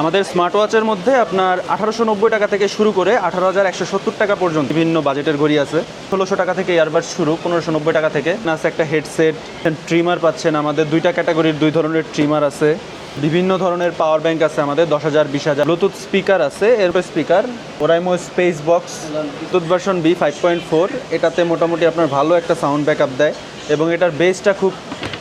আমাদের স্মার্ট ওয়াচের মধ্যে আপনার আঠারোশো নব্বই টাকা থেকে শুরু করে আঠারো হাজার একশো সত্তর টাকা পর্যন্ত বিভিন্ন বাজেটের ঘড়ি আছে। ষোলোশো টাকা থেকে ইয়ারবাড শুরু, পনেরোশো নব্বই টাকা থেকে। আছে একটা হেডসেট ট্রিমার পাচ্ছেন আমাদের। দুইটা ক্যাটাগরির দুই ধরনের ট্রিমার আছে। বিভিন্ন ধরনের পাওয়ার ব্যাংক আছে আমাদের, দশ হাজার, বিশ হাজার। ব্লুটুথ স্পিকার আছে এর speaker Oraimo space box bluetooth version V five point four এটাতে মোটামুটি আপনার ভালো একটা সাউন্ড ব্যাকআপ দেয় এবং এটার বেসটা খুব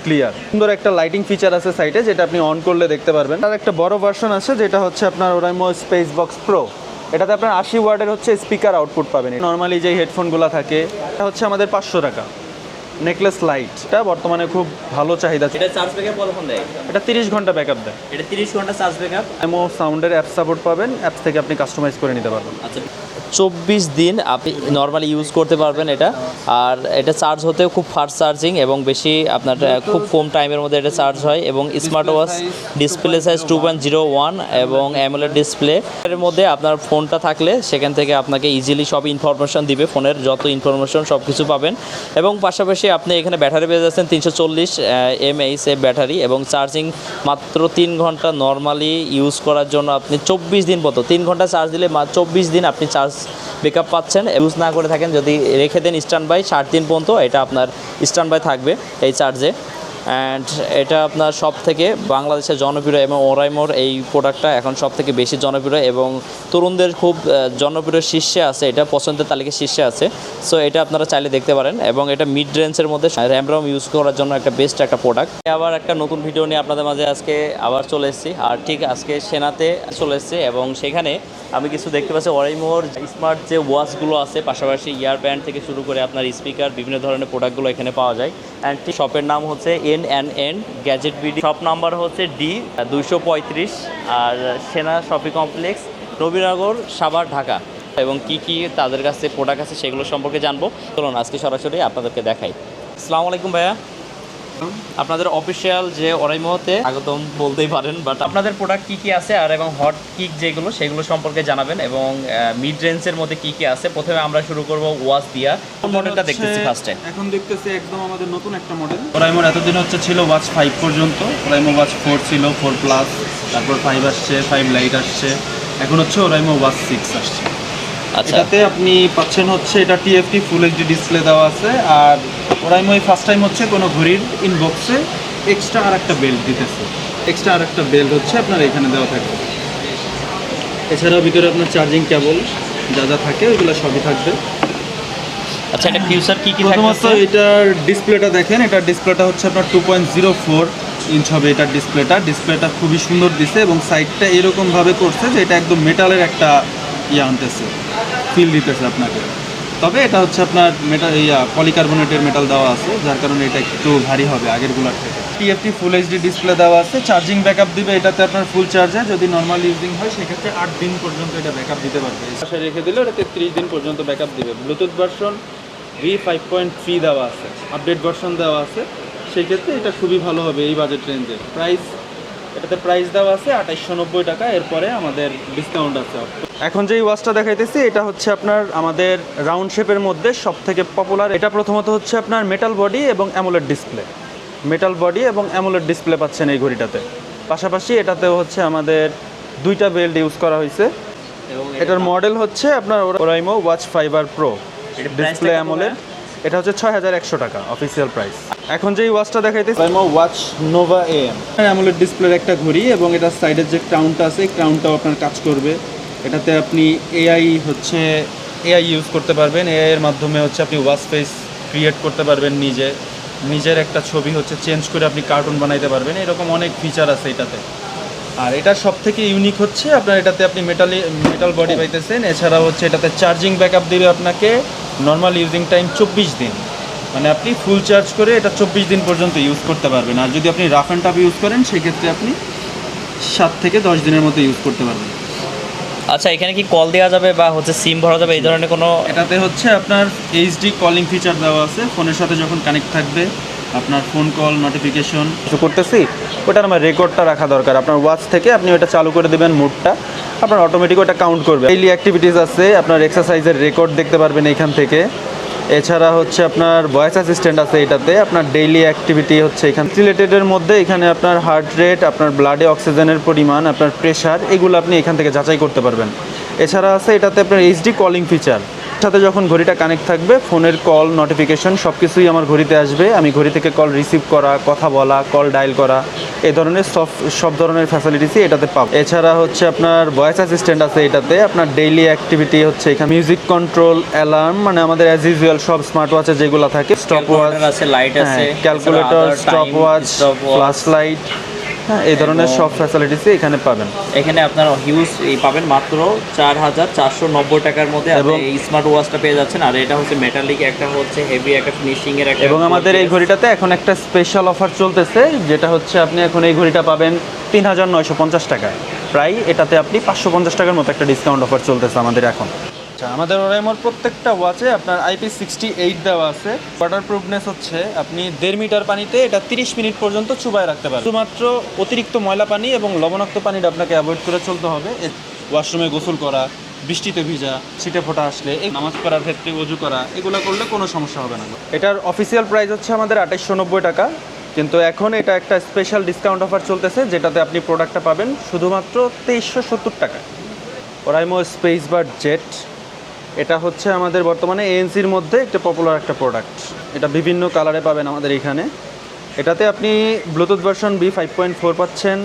ক্লিয়ার সুন্দর একটা লাইটিং ফিচার আছে সাইটে যেটা আপনি অন করলে দেখতে পারবেন। আর একটা বড় ভার্সন আছে যেটা হচ্ছে আপনার ওরাইমো স্পেস বক্স প্রো এটাতে আপনার আশি ওয়ার্ডের হচ্ছে স্পিকার আউটপুট পাবেন। নর্মালি যে হেডফোনগুলো থাকে এটা হচ্ছে আমাদের পাঁচশো টাকা। নেকলেস লাইট এটা বর্তমানে খুব ভালো চাহিদা। এটা চার্জ ব্যাকআপ কতক্ষণ দেয়? এটা তিরিশ ঘণ্টা ব্যাকআপ দেয়। এটা তিরিশ ঘণ্টা চার্জ ব্যাকআপ এমও সাউন্ডের অ্যাপ সাপোর্ট পাবেন। অ্যাপস থেকে আপনি কাস্টমাইজ করে নিতে পারবেন। আচ্ছা। চব্বিশ দিন আপনি নর্মালি ইউজ করতে পারবেন এটা। আর এটা চার্জ হতেও খুব ফাস্ট চার্জিং এবং বেশি আপনার খুব কম টাইমের মধ্যে এটা চার্জ হয় এবং smart watch display size two point zero one এবং অ্যামোলেড ডিসপ্লে এর মধ্যে আপনার ফোনটা থাকলে সেখান থেকে আপনাকে ইজিলি সব ইনফরমেশন দিবে ফোনের যত ইনফরমেশন সব কিছু পাবেন। এবং পাশাপাশি আপনি এখানে ব্যাটারি পেয়ে যাচ্ছেন তিনশো চল্লিশ এমএইচ এ ব্যাটারি এবং চার্জিং মাত্র তিন ঘণ্টা নর্মালি ইউজ করার জন্য আপনি চব্বিশ দিন মতো তিন ঘণ্টা চার্জ দিলে চব্বিশ দিন আপনি চার্জ ব্যাকআপ পাচ্ছেন ইউজ না করে থাকেন, যদি রেখে দেন স্ট্যান্ড বাই ষাট দিন পর্যন্ত এটা আপনার স্ট্যান্ড বাই থাকবে এই চার্জে অ্যান্ড এটা আপনার সব থেকে বাংলাদেশের জনপ্রিয় এবং ওরাইমোর এই প্রোডাক্টটা এখন সব থেকে বেশি জনপ্রিয় এবং তরুণদের খুব জনপ্রিয় শীর্ষে আছে, এটা পছন্দের তালিকায় শীর্ষে আছে। সো এটা আপনারা চাইলে দেখতে পারেন এবং এটা মিড রেঞ্জের মধ্যে র্যাম ইউজ করার জন্য একটা বেস্ট একটা প্রোডাক্ট আবার একটা নতুন ভিডিও নিয়ে আপনাদের মাঝে আজকে আবার চলে এসেছি। আর ঠিক আজকে সেনাতে চলে এসেছি এবং সেখানে আমি কিছু দেখতে পাচ্ছি ওরাইমোর স্মার্ট যে ওয়াচগুলো আছে, পাশাপাশি ইয়ার ব্যান্ড থেকে শুরু করে আপনার স্পিকার বিভিন্ন ধরনের প্রোডাক্টগুলো এখানে পাওয়া যায়। অ্যান্ড শপের নাম হচ্ছে N and N gadget BD shop number হচ্ছে ডি দুইশো পঁয়ত্রিশ, আর সেনা শপিং কমপ্লেক্স নবীনগর, সাভার, ঢাকা। এবং কি কি তাদের কাছে প্রোডাক্ট আছে সেগুলো সম্পর্কে জানব। চলুন আজকে সরাসরি আপনাদেরকে দেখাই। আসসালামু আলাইকুম ভাইয়া। আপনাদের অফিসিয়াল যে ওরাইমোতে স্বাগতম বলতেই পারেন বাট আপনাদের প্রোডাক্ট কি কি আছে আর এবং হট কিক যেগুলো সেগুলো সম্পর্কে জানাবেন এবং মিড রেঞ্জের মধ্যে কি কি আছে? প্রথমে আমরা শুরু করব ওয়াচ দিয়া। কোন মডেলটা দেখতেছি ফার্স্টে এখন দেখতেছি একদম আমাদের নতুন একটা মডেল ওরাইমোর এতদিন হচ্ছে ছিল ওয়াচ ফাইভ পর্যন্ত। ওরাইমো ওয়াচ ফোর ছিল ফোর প্লাস তারপর ফাইভ আসছে ফাইভ লাইট আসছে। এখন হচ্ছে ওরাইমো ওয়াচ সিক্স আসছে। এটাতে আপনি পাচ্ছেন হচ্ছে এটা টিএফটি ফুল এইচডি ডিসপ্লে দেওয়া আছে। আর ওরাইমো এই ফার্স্ট টাইম হচ্ছে কোনো ঘড়ির ইনবক্সে এক্সট্রা আর একটা বেল্ট দিতেছে। এক্সট্রা আর একটা বেল্ট হচ্ছে আপনার এখানে দেওয়া থাকবে। এছাড়াও ভিতরে আপনার চার্জিং কেবল যা যা থাকে ওইগুলো সবই থাকবে। আচ্ছা এটা ফিউচার কি কি প্রথমত এটার ডিসপ্লেটা দেখেন এটার ডিসপ্লেটা হচ্ছে আপনার two point zero four inch হবে এটার ডিসপ্লেটা ডিসপ্লেটা খুবই সুন্দর দিছে এবং সাইডটা এরকমভাবে করছে যে এটা একদম মেটালের একটা ইয়ে আনতেছে। ফিল দিতেছে আপনাকে। তবে এটা হচ্ছে আপনার মেটাল ইয়া পলিকার্বনেটের মেটাল দেওয়া আছে, যার কারণে এটা একটু ভারী হবে আগের আগেরগুলোর থেকে। টিএফটি ফুল এইচডি ডিসপ্লে দেওয়া আছে চার্জিং ব্যাকআপ দিবে, এটাতে আপনার ফুল চার্জে যদি নর্মাল ইউজিং হয়, সেক্ষেত্রে আট দিন পর্যন্ত এটা ব্যাকআপ দিতে পারবে। পাশে রেখে দিলে এটা তেত্রিশ দিন পর্যন্ত ব্যাকআপ দিবে। Bluetooth version V five point three দেওয়া আছে আপডেট ভার্সন দেওয়া আছে। সেক্ষেত্রে এটা খুবই ভালো হবে এই বাজেট রেঞ্জে প্রাইস এটাতে প্রাইস দেওয়া আছে আঠাইশশো নব্বই টাকা, এরপরে আমাদের ডিসকাউন্ট আছে। এখন যেই ওয়াচটা দেখাইতেছি এটা হচ্ছে আপনার আমাদের রাউন্ড শেপের মধ্যে সব থেকে পপুলার। এটা প্রথমত হচ্ছে আপনার মেটাল বডি এবং অ্যামোলেড ডিসপ্লে মেটাল বডি এবং অ্যামোলেড ডিসপ্লে পাচ্ছেন এই ঘড়িটাতে। পাশাপাশি এটাতেও হচ্ছে আমাদের দুইটা বেল্ট ইউজ করা হয়েছে এটার মডেল হচ্ছে আপনার Oraimo watch Fiber Pro display কত অ্যামোলেড এটা হচ্ছে ছয় হাজার একশো টাকা অফিসিয়াল প্রাইস এখন যেই ওয়াচটা দেখাইতেছি Oraimo watch Nova M AMOLED ডিসপ্লের একটা ঘড়ি এবং এটার সাইডের যে ক্রাউনটা আছে ক্রাউনটাও আপনার কাজ করবে। এটাতে আপনি এআই হচ্ছে এআই ইউজ করতে পারবেন। এআইয়ের মাধ্যমে হচ্ছে আপনি ওয়াচ ফেস ক্রিয়েট করতে পারবেন নিজে। নিজের একটা ছবি হচ্ছে চেঞ্জ করে আপনি কার্টুন বানাইতে পারবেন। এরকম অনেক ফিচার আছে এটাতে। আর এটা সব থেকে ইউনিক হচ্ছে, আপনার এটাতে আপনি মেটালি মেটাল বডি পাইতেছেন। এছাড়া হচ্ছে এটাতে চার্জিং ব্যাকআপ দিবে আপনাকে নর্মাল ইউজিং টাইম চব্বিশ দিন। মানে আপনি ফুল চার্জ করে এটা চব্বিশ দিন পর্যন্ত ইউজ করতে পারবেন। আর যদি আপনি রাফ অ্যান্ড টাফ ইউজ করেন, সেক্ষেত্রে আপনি সাত থেকে দশ দিনের মতো ইউজ করতে পারবেন। আচ্ছা এখানে কি কল দেওয়া যাবে বা হচ্ছে সিম ভরা যাবে? এই ধরনের কোনো এটাতে হচ্ছে আপনার এইচডি কলিং ফিচার দেওয়া আছে। ফোনের সাথে যখন কানেক্ট থাকবে আপনার ফোন কল নোটিফিকেশন কিছু করতেছি ওটার আমার রেকর্ডটা রাখা দরকার। আপনার ওয়াচ থেকে আপনি ওটা চালু করে দেবেন মুডটা আপনার অটোমেটিক ওটা কাউন্ট করবে। ডেইলি অ্যাক্টিভিটিস আছে আপনার এক্সারসাইজের রেকর্ড দেখতে পারবেন এখান থেকে। এছাড়া হচ্ছে আপনার ভয়েস অ্যাসিস্ট্যান্ট আছে এটাতে, আপনার ডেইলি অ্যাক্টিভিটি হচ্ছে এখানে রিলেটেডের মধ্যে এখানে আপনার হার্ট রেট আপনার ব্লাডে অক্সিজেনের পরিমাণ, আপনার প্রেশার এগুলো আপনি এখান থেকে যাচাই করতে পারবেন। এছাড়া আছে এটাতে আপনার এইচডি কলিং ফিচার সাথে যখন ঘড়িটা কানেক্ট থাকবে ফোনের কল নোটিফিকেশন সব কিছুই আমার ঘড়িতে আসবে আমি ঘড়ি থেকে কল রিসিভ করা কথা বলা কল ডায়াল করা এই ধরনের সব সব ধরনের ফ্যাসিলিটিসই এটাতে পাবো এছাড়া হচ্ছে আপনার ভয়েস অ্যাসিস্ট্যান্ট আছে এটাতে আপনার ডেইলি অ্যাক্টিভিটি হচ্ছে এখানে মিউজিক কন্ট্রোল অ্যালার্ম মানে আমাদের অ্যাজ ইউজুয়াল সব স্মার্ট ওয়াচে যেগুলো থাকে স্টপ ওয়াচ আছে লাইট আছে calculator stop watch. Flash light হ্যাঁ এই ধরনের সব ফ্যাসিলিটিসই এখানে পাবেন। এখানে আপনার হিউজ এই পাবেন মাত্র চার হাজার চারশো নব্বই টাকার মধ্যে এবং- এই স্মার্ট ওয়াচটা পেয়ে যাচ্ছেন। আর এটা হচ্ছে মেটালিক একটা হচ্ছে হেভি একটা ফিনিশিং এর একটা এবং আমাদের এই ঘড়িটাতে এখন একটা স্পেশাল অফার চলতেছে যেটা হচ্ছে আপনি এখন এই ঘড়িটা পাবেন তিন হাজার নয়শো পঞ্চাশ টাকায়। প্রায় এটাতে আপনি পাঁচশো পঞ্চাশ টাকার মতো একটা ডিসকাউন্ট অফার চলতেছে আমাদের এখন। আচ্ছা আমাদের ওরাইমোর প্রত্যেকটা ওয়াচে আপনার আইপি সিক্সটি এইট দেওয়া আছে। ওয়াটার প্রুফনেস হচ্ছে আপনি দেড় মিটার পানিতে এটা তিরিশ মিনিট পর্যন্ত চুবায় রাখতে পারেন শুধুমাত্র অতিরিক্ত ময়লা পানি এবং লবণাক্ত পানিটা আপনাকে অ্যাভয়েড করে চলতে হবে। ওয়াশরুমে গোসল করা, বৃষ্টিতে ভিজা, ছিটে ফোটা আসলে নামাজ পড়ার ক্ষেত্রে অজু করা, এগুলো করলে কোনো সমস্যা হবে না। এটার অফিসিয়াল প্রাইস হচ্ছে আমাদের আঠাইশশো নব্বই টাকা। কিন্তু এখন এটা একটা স্পেশাল ডিসকাউন্ট অফার চলতেছে, যেটাতে আপনি প্রোডাক্টটা পাবেন শুধুমাত্র তেইশশো সত্তর টাকা ওরাইমো স্পেস বার জেট এটা হচ্ছে আমাদের বর্তমানে এএনসির মধ্যে একটা পপুলার একটা প্রোডাক্ট এটা বিভিন্ন কালারে পাবেন আমাদের এখানে। এটাতে আপনি Bluetooth version B five point four পাচ্ছেন।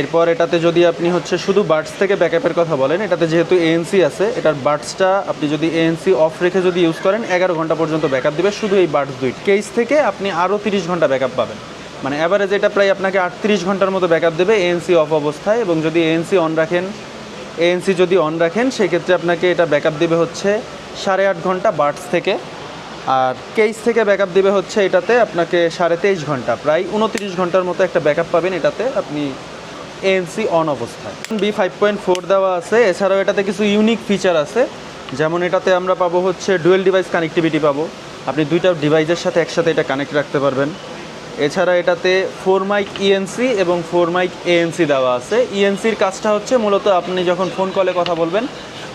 এরপর এটাতে যদি আপনি হচ্ছে শুধু বার্ডস থেকে ব্যাকআপের কথা বলেন, এটাতে যেহেতু এএনসি আছে, এটার বার্ডসটা আপনি যদি এএনসি অফ রেখে যদি ইউজ করেন, এগারো ঘণ্টা পর্যন্ত ব্যাকআপ দিবে শুধু এই বার্ডস দুই কেস থেকে আপনি আরও তিরিশ ঘণ্টা ব্যাকআপ পাবেন। মানে অ্যাভারেজ এটা প্রায় আপনাকে আটত্রিশ ঘণ্টার মতো ব্যাকআপ দেবে এএনসি অফ অবস্থায় এবং যদি এএনসি অন রাখেন এএনসি যদি অন রাখেন, সেক্ষেত্রে আপনাকে এটা ব্যাকআপ দিবে হচ্ছে সাড়ে আট ঘণ্টা বার্টস থেকে। আর কেস থেকে ব্যাকআপ দিবে হচ্ছে এটাতে আপনাকে সাড়ে তেইশ ঘণ্টা, প্রায় উনত্রিশ ঘণ্টার মতো একটা ব্যাকআপ পাবেন এটাতে আপনি এএনসি অন অবস্থায়। বি ফাইভ পয়েন্ট ফোর দেওয়া আছে, এছাড়াও এটাতে কিছু ইউনিক ফিচার আছে। যেমন এটাতে আমরা পাবো হচ্ছে ডুয়েল ডিভাইস কানেক্টিভিটি পাবো। আপনি দুইটা ডিভাইসের সাথে একসাথে এটা কানেক্ট রাখতে পারবেন। এছাড়া এটাতে ফোর মাইক ইএনসি এবং ফোর মাইক এএনসি দেওয়া আছে। ইএনসির কাজটা হচ্ছে মূলত আপনি যখন ফোন কলে কথা বলবেন,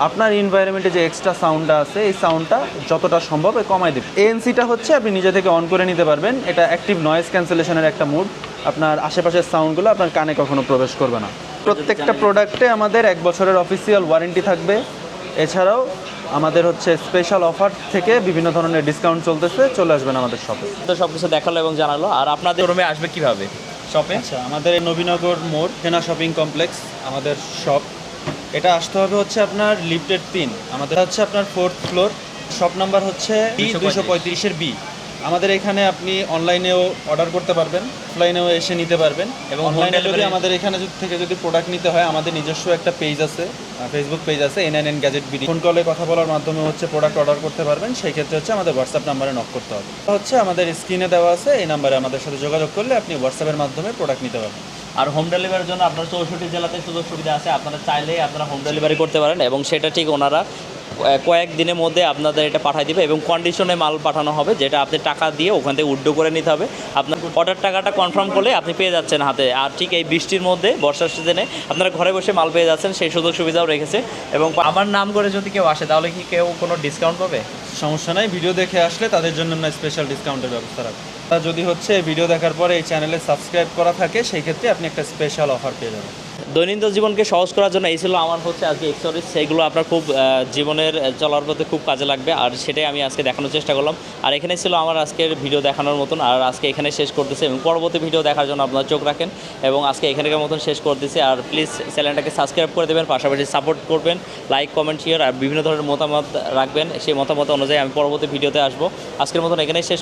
আপনার ইনভায়রনমেন্টে যে এক্সট্রা সাউন্ডটা আছে, এই সাউন্ডটা যতটা সম্ভব কমায় দেবে এএনসিটা হচ্ছে আপনি নিজে থেকে অন করে নিতে পারবেন। এটা অ্যাক্টিভ নয়েজ ক্যান্সেলেশনের একটা মুড আপনার আশেপাশের সাউন্ডগুলো আপনার কানে কখনো প্রবেশ করবে না। প্রত্যেকটা প্রোডাক্টে আমাদের এক বছরের অফিসিয়াল ওয়ারেন্টি থাকবে। এছাড়াও আমাদের হচ্ছে স্পেশাল অফার থেকে বিভিন্ন ধরনের ডিসকাউন্ট চলতেছে চলে আসবেন আমাদের শপে তো সব কিছু দেখাল এবং জানালো। আর আপনাদের রুমে আসবে কীভাবে শপে আচ্ছা আমাদের নবীনগর মোড় হেনা শপিং কমপ্লেক্স আমাদের শপ এটা আসতে হবে হচ্ছে আপনার লিফটের তিন। আমাদের হচ্ছে আপনার ফোর্থ ফ্লোর শপ নাম্বার হচ্ছে বি 235 দুইশো পঁয়ত্রিশের বি আমাদের এখানে আপনি অনলাইনেও অর্ডার করতে পারবেন অফলাইনেও এসে নিতে পারবেন এবং অনলাইনে যদি আমাদের এখানে থেকে যদি প্রোডাক্ট নিতে হয় আমাদের নিজস্ব একটা পেজ আছে ফেসবুক পেজ আছে N N gadget BD phone কলে কথা বলার মাধ্যমে হচ্ছে প্রোডাক্ট অর্ডার করতে পারবেন সেই ক্ষেত্রে হচ্ছে আমাদের হোয়াটসঅ্যাপ নাম্বারে নক করতে হবে। হচ্ছে আমাদের স্ক্রিনে দেওয়া আছে এই নাম্বারে আমাদের সাথে যোগাযোগ করলে আপনি হোয়াটসঅ্যাপের মাধ্যমে প্রোডাক্ট নিতে পারবেন। আর হোম ডেলিভারির জন্য আপনার চৌষট্টি জেলাতে সুযোগ সুবিধা আছে আপনারা চাইলেই আপনারা হোম ডেলিভারি করতে পারেন এবং সেটা ঠিক ওনারা কয়েক দিনের মধ্যে আপনাদের এটা পাঠিয়ে দিবে এবং কন্ডিশনে মাল পাঠানো হবে যেটা আপনি টাকা দিয়ে ওখান থেকে উড্ডো করে নিতে হবে। আপনার অর্ডার টাকাটা কনফার্ম করলে আপনি পেয়ে যাচ্ছেন হাতে। আর ঠিক এই বৃষ্টির মধ্যে বর্ষার সিজনে আপনারা ঘরে বসে মাল পেয়ে যাচ্ছেন সেই সুযোগ সুবিধাও রেখেছে। এবং আমার নাম করে যদি কেউ আসে তাহলে কি কেউ কোনো ডিসকাউন্ট পাবে? সমস্যা নাই ভিডিও দেখে আসলে তাদের জন্য আমরা স্পেশাল ডিসকাউন্টের ব্যবস্থা রাখব। তা যদি হচ্ছে ভিডিও দেখার পরে এই চ্যানেলে সাবস্ক্রাইব করা থাকে সেই ক্ষেত্রে আপনি একটা স্পেশাল অফার পেয়ে যাবেন। দৈনন্দিন জীবনকে সহজ করার জন্য এই ছিল আমার হচ্ছে আজকে এক্সরিজ সেইগুলো আপনার খুব জীবনের চলার পথে খুব কাজে লাগবে। আর সেটাই আমি আজকে দেখানোর চেষ্টা করলাম। আর এখানে ছিল আমার আজকের ভিডিও দেখানোর মতন। আর আজকে এখানে শেষ করতেছি এবং পরবর্তী ভিডিও দেখার জন্য আপনার চোখ রাখেন। এবং আজকে এখানকার মতন শেষ করতেছি। আর প্লিজ চ্যানেলটাকে সাবস্ক্রাইব করে দেবেন, পাশাপাশি সাপোর্ট করবেন লাইক কমেন্ট শেয়ার আর বিভিন্ন ধরনের মতামত রাখবেন। সেই মতামত অনুযায়ী আমি পরবর্তী ভিডিওতে আসব। আজকের মতন এখানেই শেষ